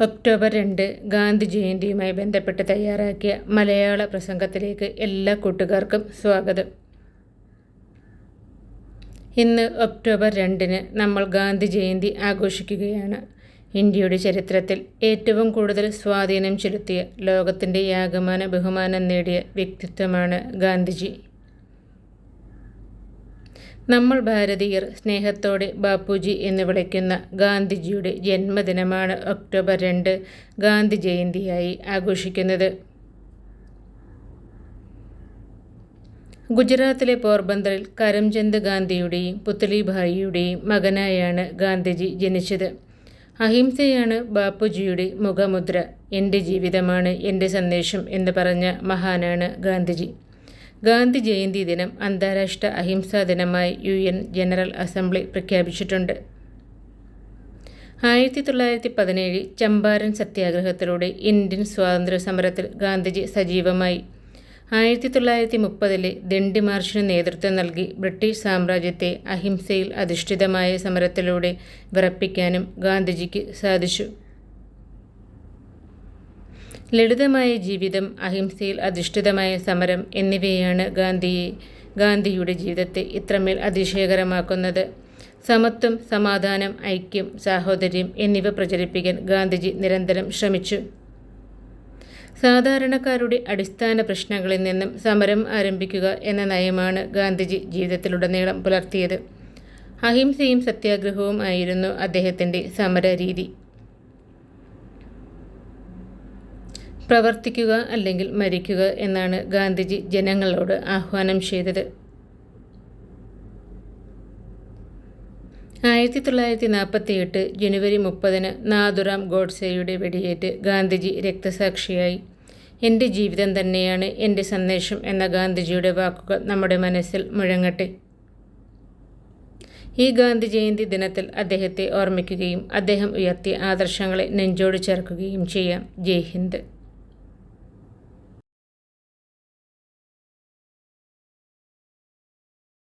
October രണ്ട് ഗാന്ധി ജയന്തിയുമായി ബന്ധപ്പെട്ട് തയ്യാറാക്കിയ മലയാള പ്രസംഗത്തിലേക്ക് എല്ലാ കൂട്ടുകാർക്കും സ്വാഗതം. ഇന്ന് ഒക്ടോബർ രണ്ടിന് നമ്മൾ ഗാന്ധി ജയന്തി ആഘോഷിക്കുകയാണ്. ഇന്ത്യയുടെ ചരിത്രത്തിൽ ഏറ്റവും കൂടുതൽ സ്വാധീനം ചെലുത്തിയ ലോകത്തിന്റെ യാഗമാന ബഹുമാനം നേടിയ വ്യക്തിത്വമാണ് ഗാന്ധിജി. നമ്മൾ ഭാരതീയർ സ്നേഹത്തോടെ ബാപ്പുജി എന്ന് വിളിക്കുന്ന ഗാന്ധിജിയുടെ ജന്മദിനമാണ് ഒക്ടോബർ രണ്ട് ഗാന്ധി ജയന്തിയായി ആഘോഷിക്കുന്നത്. ഗുജറാത്തിലെ പോർബന്തറിൽ കരംചന്ദ് ഗാന്ധിയുടെയും പുത്ലിഭായിയുടെയും മകനായാണ് ഗാന്ധിജി ജനിച്ചത്. അഹിംസയാണ് ബാപ്പുജിയുടെ മുഖമുദ്ര. എന്റെ ജീവിതമാണ് എന്റെ സന്ദേശം എന്ന് പറഞ്ഞ മഹാനാണ് ഗാന്ധിജി. ഗാന്ധി ജയന്തി ദിനം അന്താരാഷ്ട്ര അഹിംസാ ദിനമായി യു എൻ ജനറൽ അസംബ്ലി പ്രഖ്യാപിച്ചിട്ടുണ്ട്. ആയിരത്തി തൊള്ളായിരത്തി പതിനേഴ് ചമ്പാരൻ സത്യാഗ്രഹത്തിലൂടെ ഇന്ത്യൻ സ്വാതന്ത്ര്യ സമരത്തിൽ ഗാന്ധിജി സജീവമായി. ആയിരത്തി തൊള്ളായിരത്തി മുപ്പതിലെ ദണ്ഡി മാർച്ചിന് നേതൃത്വം നൽകി ബ്രിട്ടീഷ് സാമ്രാജ്യത്തെ അഹിംസയിൽ അധിഷ്ഠിതമായ സമരത്തിലൂടെ വിറപ്പിക്കാനും ഗാന്ധിജിക്ക് സാധിച്ചു. ലളിതമായ ജീവിതം അഹിംസയിൽ അധിഷ്ഠിതമായ സമരം എന്നിവയാണ് ഗാന്ധിയെ ഗാന്ധിയുടെ ജീവിതത്തെ ഇത്രമേൽ അതിശയകരമാക്കുന്നത്. സമത്വം സമാധാനം ഐക്യം സാഹോദര്യം എന്നിവ പ്രചരിപ്പിക്കാൻ ഗാന്ധിജി നിരന്തരം ശ്രമിച്ചു. സാധാരണക്കാരുടെ അടിസ്ഥാന പ്രശ്നങ്ങളിൽ നിന്നും സമരം ആരംഭിക്കുക എന്ന നയമാണ് ഗാന്ധിജി ജീവിതത്തിലുടനീളം പുലർത്തിയത്. അഹിംസയും സത്യാഗ്രഹവും ആയിരുന്നു അദ്ദേഹത്തിന്റെ സമരരീതി. പ്രവർത്തിക്കുക അല്ലെങ്കിൽ മരിക്കുക എന്നാണ് ഗാന്ധിജി ജനങ്ങളോട് ആഹ്വാനം ചെയ്തത്. ആയിരത്തി തൊള്ളായിരത്തി നാൽപ്പത്തി എട്ട് ജനുവരി മുപ്പതിന് നാഥുറാം ഗോഡ്സെയുടെ വെടിയേറ്റ് ഗാന്ധിജി രക്തസാക്ഷിയായി. എന്റെ ജീവിതം തന്നെയാണ് എന്റെ സന്ദേശം എന്ന ഗാന്ധിജിയുടെ വാക്കുകൾ നമ്മുടെ മനസ്സിൽ മുഴങ്ങട്ടെ. ഈ ഗാന്ധി ജയന്തി ദിനത്തിൽ അദ്ദേഹത്തെ ഓർമ്മിക്കുകയും അദ്ദേഹം ഉയർത്തിയ ആദർശങ്ങളെ നെഞ്ചോട് ചേർക്കുകയും ചെയ്യാം. ജയ് ഹിന്ദ്.